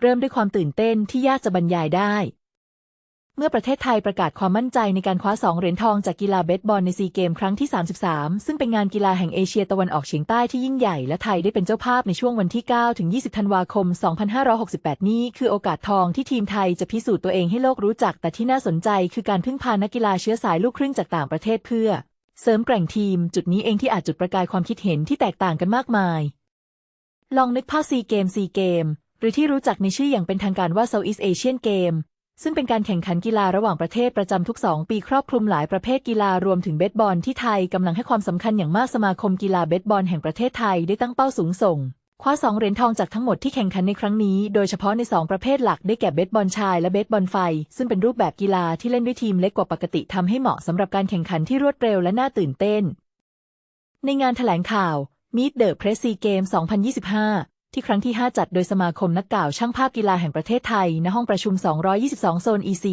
เริ่มด้วยความตื่นเต้นที่ยากจะบรรยายได้ เมื่อประเทศไทยประกาศความมั่นใจในการคว้าสองเหรียญทองจากกีฬาเบสบอลในซีเกมครั้งที่ 33 ซึ่งเป็นงานกีฬาแห่งเอเชียตะวันออกเฉียงใต้ที่ยิ่งใหญ่และไทยได้เป็นเจ้าภาพในช่วงวันที่ 9 ถึง 20 ธันวาคม 2568 นี้คือโอกาสทองที่ทีมไทยจะพิสูจน์ตัวเองให้โลกรู้จัก แต่ที่น่าสนใจคือการพึ่งพานักกีฬาเชื้อสายลูกครึ่งจากต่างประเทศเพื่อ เสริมแกร่งทีม จุดนี้เองที่อาจจุดประกายความคิดเห็นที่แตกต่างกันมากมายลองนึกภาพซีเกมซีเกม หรือที่รู้จักในชื่ออย่างเป็นทางการว่า Southeast Asian Game ซึ่งเป็นการแข่งขันกีฬาระหว่างประเทศประจำทุก 2 ปีครอบคลุมหลายประเภทกีฬารวมถึงเบสบอลที่ไทยกำลังให้ความสำคัญอย่างมากสมาคมกีฬาเบสบอลแห่งประเทศไทยได้ตั้งเป้าสูงส่งคว้าสองเหรียญทองจากทั้งหมดที่แข่งขันในครั้งนี้ โดยเฉพาะใน 2 ประเภทหลักได้แก่เบสบอลชายและเบสบอลไฟ ซึ่งเป็นรูปแบบกีฬาที่เล่นด้วยทีมเล็กกว่าปกติทำให้เหมาะสำหรับการแข่งขันที่รวดเร็วและน่าตื่นเต้น ในงานแถลงข่าว Meet the Press SEA Games 2025 ที่ครั้งที่ 5 จัดโดยสมาคมนักกล่าวช่างภาพกีฬาแห่งประเทศไทย ณห้องประชุม 222 โซน E4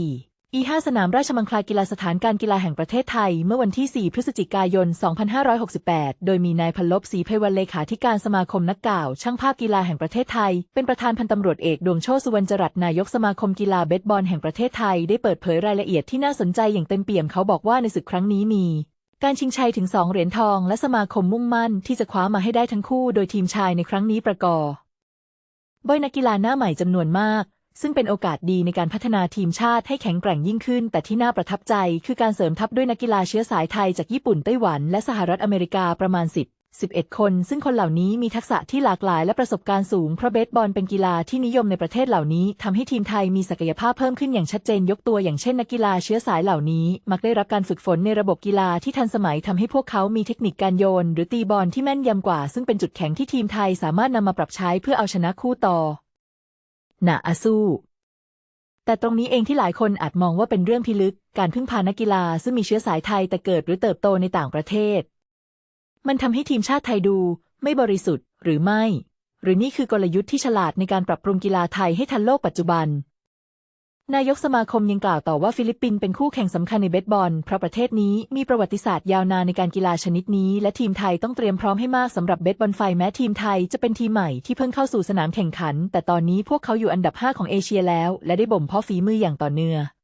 E5 สนามราชมังคลากีฬาสถานการกีฬาแห่งประเทศไทย เมื่อวันที่ 4 พฤศจิกายน 2568 โดยมีนายพลบศรีไพวันเลขาธิการสมาคมนักกล่าว ช่างภาพกีฬาแห่งประเทศไทย เป็นประธานพันตำรวจเอกดวงโชติสุวรรณจรัตนายกสมาคมกีฬาเบสบอลแห่งประเทศไทย ได้เปิดเผยรายละเอียดที่น่าสนใจอย่างเต็มเปี่ยมเขาบอกว่าในศึกครั้งนี้มี การชิงชัยถึง2เหรียญทองและสมาคมมุ่งมั่นที่จะคว้ามาให้ได้ทั้งคู่โดยทีมชายในครั้งนี้ประกอบบอยนักกีฬาหน้าใหม่จำนวนมาก ซึ่งเป็นโอกาสดีในการพัฒนาทีมชาติให้แข็งแกร่งยิ่งขึ้น แต่ที่น่าประทับใจคือการเสริมทัพด้วยนักกีฬาเชื้อสายไทยจากญี่ปุ่นไต้หวันและสหรัฐอเมริกาประมาณ10 11 คน ซึ่งคนเหล่านี้มีทักษะที่หลากหลายและประสบการณ์สูง เพราะเบสบอลเป็นกีฬาที่นิยมในประเทศเหล่านี้ทำให้ทีมไทยมีศักยภาพเพิ่มขึ้นอย่างชัดเจนยกตัวอย่างเช่นนักกีฬาเชื้อสายเหล่านี้ มักได้รับการฝึกฝนในระบบกีฬาที่ทันสมัยทำให้พวกเขามีเทคนิคการโยน หรือตีบอลที่แม่นยำกว่า ซึ่งเป็นจุดแข็งที่ทีมไทยสามารถนำมาปรับใช้เพื่อเอาชนะคู่ต่อหนาอาสู้แต่ตรงนี้เองที่หลายคนอาจมองว่าเป็นเรื่องพิลึก การพึ่งพานักกีฬาซึ่งมีเชื้อสายไทยแต่เกิดหรือเติบโตในต่างประเทศ มันทำให้ทีมชาติไทยดู ไม่บริสุทธิ์หรือไม่ หรือนี่คือกลยุทธ์ที่ฉลาดในการปรับปรุงกีฬาไทยให้ทันโลกปัจจุบัน นายกสมาคมยังกล่าวต่อว่าฟิลิปปินส์เป็นคู่แข่งสำคัญในเบสบอล เพราะประเทศนี้มีประวัติศาสตร์ยาวนานในการกีฬาชนิดนี้ และทีมไทยต้องเตรียมพร้อมให้มากสำหรับเบสบอลไฟแม้ทีมไทยจะเป็นทีมใหม่ที่เพิ่งเข้าสู่สนามแข่งขัน แต่ตอนนี้พวกเขาอยู่อันดับ 5 ของเอเชียแล้ว และได้บ่มเพาะฝีมืออย่างต่อเนื่อง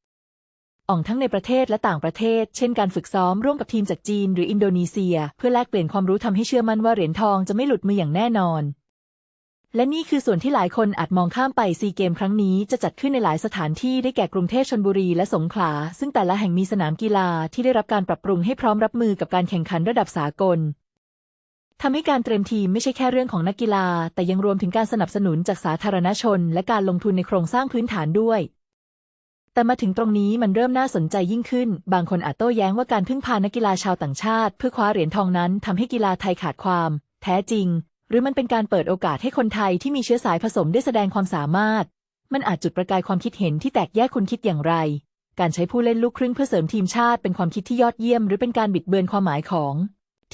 อ่องทั้งในประเทศและต่างประเทศ เช่นการฝึกซ้อมร่วมกับทีมจากจีนหรืออินโดนีเซีย เพื่อแลกเปลี่ยนความรู้ทำให้เชื่อมั่นว่าเหรียญทองจะไม่หลุดมืออย่างแน่นอน และนี่คือส่วนที่หลายคนอาจมองข้ามไปซีเกมครั้งนี้จะจัดขึ้นในหลายสถานที่ได้แก่กรุงเทพชลบุรีและสงขลา ซึ่งแต่ละแห่งมีสนามกีฬาที่ได้รับการปรับปรุงให้พร้อมรับมือกับการแข่งขันระดับสากลทำให้การเตรียมทีมไม่ใช่แค่เรื่องของนักกีฬา แต่ยังรวมถึงการสนับสนุนจากสาธารณชน และการลงทุนในโครงสร้างพื้นฐานด้วย แต่มาถึงตรงนี้มันเริ่มน่าสนใจยิ่งขึ้น บางคนอาจโต้แย้งว่าการพึ่งพานักกีฬาชาวต่างชาติ เพื่อคว้าเหรียญทองนั้นทำให้กีฬาไทยขาดความ แท้จริง หรือมันเป็นการเปิดโอกาสให้คนไทยที่มีเชื้อสายผสมได้แสดงความสามารถ มันอาจจุดประกายความคิดเห็นที่แตกแยกคุณคิดอย่างไร การใช้ผู้เล่นลูกครึ่งเพื่อเสริมทีมชาติเป็นความคิดที่ยอดเยี่ยม หรือเป็นการบิดเบือนความหมายของ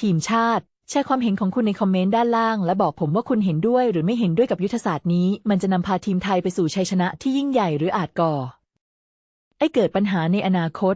ทีมชาติแชร์ความเห็นของคุณในคอมเมนต์ด้านล่าง และบอกผมว่าคุณเห็นด้วยหรือไม่เห็นด้วยกับยุทธศาสตร์นี้ มันจะนำพาทีมไทยไปสู่ชัยชนะที่ยิ่งใหญ่หรืออาจก่อ ไอ้เกิดปัญหาในอนาคต